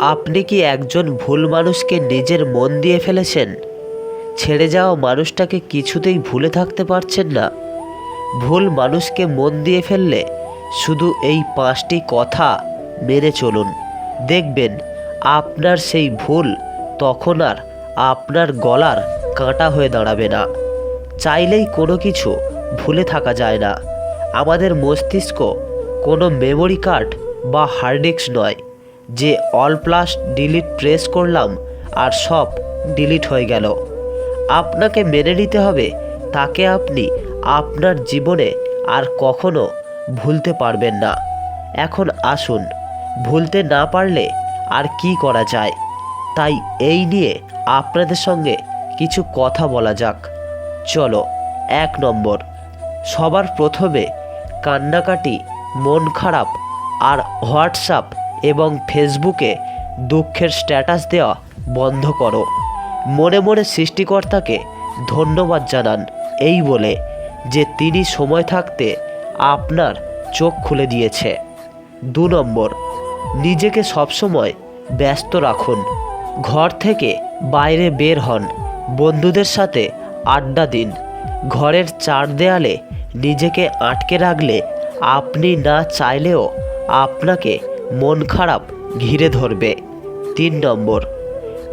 আপনি কি একজন ভুল মানুষকে নিজের মন দিয়ে ফেলেছেন? ছেড়ে যাওয়া মানুষটাকে কিছুতেই ভুলে থাকতে পারছেন না। ভুল মানুষকে মন দিয়ে ফেললে শুধু এই পাঁচটি কথা মেনে চলুন। দেখবেন, আপনার সেই ভুল তখন আর আপনার গলার কাঁটা হয়ে দাঁড়াবে না। চাইলেই কোনো কিছু ভুলে থাকা যায় না। আমাদের মস্তিষ্ক কোনো মেমোরি কার্ড বা হার্ড নয়। যে অল প্লাস ডিলিট প্রেস করলাম আর সব ডিলিট হয়ে গেল। আপনাকে মেনে নিতে হবে, তাকে আপনি আপনার জীবনে আর কখনো ভুলতে পারবেন না। এখন আসুন, ভুলতে না পারলে আর কি করা যায়? তাই এই নিয়ে আপনাদের সঙ্গে কিছু কথা বলা যাক। চলো, এক নম্বর, সবার প্রথমে কান্নাকাটি, মন খারাপ আর হোয়াটসঅ্যাপ এবং ফেসবুকে দুঃখের স্ট্যাটাস দেওয়া বন্ধ করো। মনে মনে সৃষ্টিকর্তাকে ধন্যবাদ জানান। এই বলে যে তিনি সময় থাকতে আপনার চোখ খুলে দিয়েছে। দু নম্বর, নিজেকে সবসময় ব্যস্ত রাখুন। ঘর থেকে বাইরে বের হন। বন্ধুদের সাথে আড্ডা দিন। ঘরের চার দেয়ালে নিজেকে আটকে রাখলে আপনি না চাইলেও আপনাকে মন খারাপ ঘিরে ধরবে। তিন নম্বর,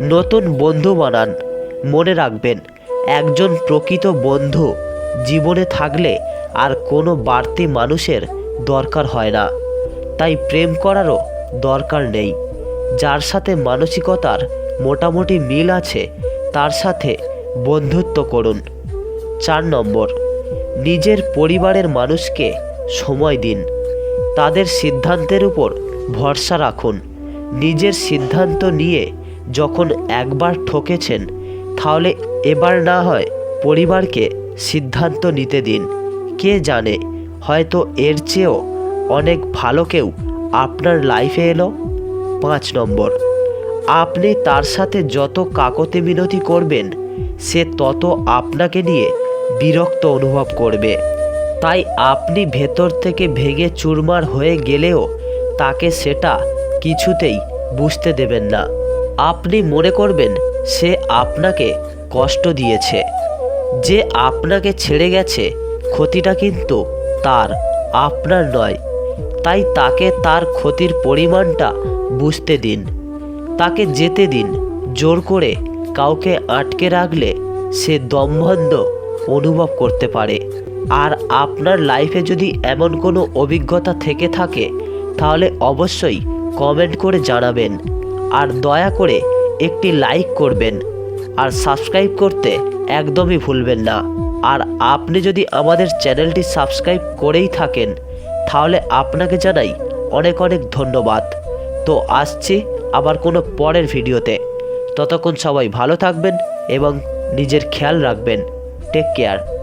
নতুন বন্ধু বানান। মনে রাখবেন, একজন প্রকৃত বন্ধু জীবনে থাকলে আর কোনো বাড়তি মানুষের দরকার হয় না। তাই প্রেম করারও দরকার নেই। যার সাথে মানসিকতার মোটামুটি মিল আছে, তার সাথে বন্ধুত্ব করুন। চার নম্বর, নিজের পরিবারের মানুষকে সময় দিন। তাদের সিদ্ধান্তের উপর ভরসা রাখুন। নিজের সিদ্ধান্ত নিয়ে যখন একবার ঠকেছেন, তাহলে এবার না হয় পরিবারকে সিদ্ধান্ত নিতে দিন। কে জানে, হয়তো এর চেয়েও অনেক ভালো কেউ আপনার লাইফে এলো? পাঁচ নম্বর, আপনি তার সাথে যত কাকতে মিনতি করবেন, সে তত আপনাকে নিয়ে বিরক্ত অনুভব করবে। তাই আপনি ভেতর থেকে ভেঙে চুরমার হয়ে গেলেও তাকে সেটা কিছুতেই বুঝতে দেবেন না। আপনি মনে করবেন সে আপনাকে কষ্ট দিয়েছে। যে আপনাকে ছেড়ে গেছে, ক্ষতিটা কিন্তু তার, আপনার নয়। তাই তাকে তার ক্ষতির পরিমাণটা বুঝতে দিন। তাকে যেতে দিন, জোর করে কাউকে আটকে রাখলে সে দমবন্ধ অনুভব করতে পারে। আর আপনার লাইফে যদি এমন কোনো অভিজ্ঞতা থেকে থাকে, তাহলে অবশ্যই কমেন্ট করে জানাবেন। আর দয়া করে একটি লাইক করবেন। আর সাবস্ক্রাইব করতে একদমই ভুলবেন না। আর আপনি যদি আমাদের চ্যানেলটি সাবস্ক্রাইব করেই থাকেন, তাহলে আপনাকে জানাই অনেক অনেক ধন্যবাদ। তো আসছি আবার কোনো পরের ভিডিওতে। ততক্ষণ সবাই ভালো থাকবেন এবং নিজের খেয়াল রাখবেন। Take care